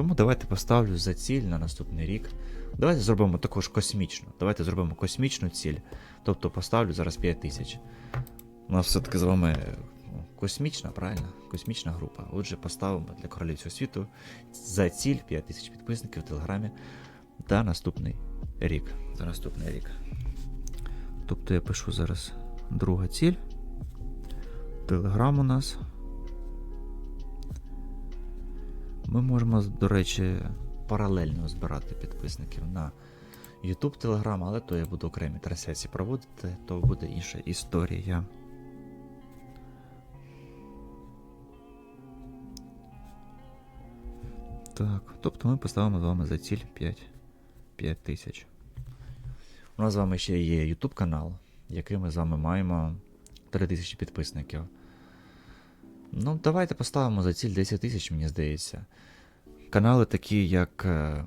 Тому давайте поставлю за ціль на наступний рік. Давайте зробимо також космічну. Давайте зробимо космічну ціль. Тобто поставлю зараз 5 тисяч. У нас все-таки з вами ну, космічна, правильно? Космічна група. Отже, поставимо для королів цього світу за ціль 5 тисяч підписників в Телеграмі та наступний рік. За наступний рік. Тобто я пишу зараз друга ціль. Телеграм у нас. Ми можемо, до речі, паралельно збирати підписників на YouTube, Telegram, але то я буду окремі трансляції проводити, то буде інша історія. Так, тобто ми поставимо з вами за ціль 5, 5 тисяч. У нас з вами ще є YouTube канал, який ми з вами маємо 3 тисячі підписників. Ну, давайте поставимо за ціль 10 тисяч, мені здається. Канали такі, як е.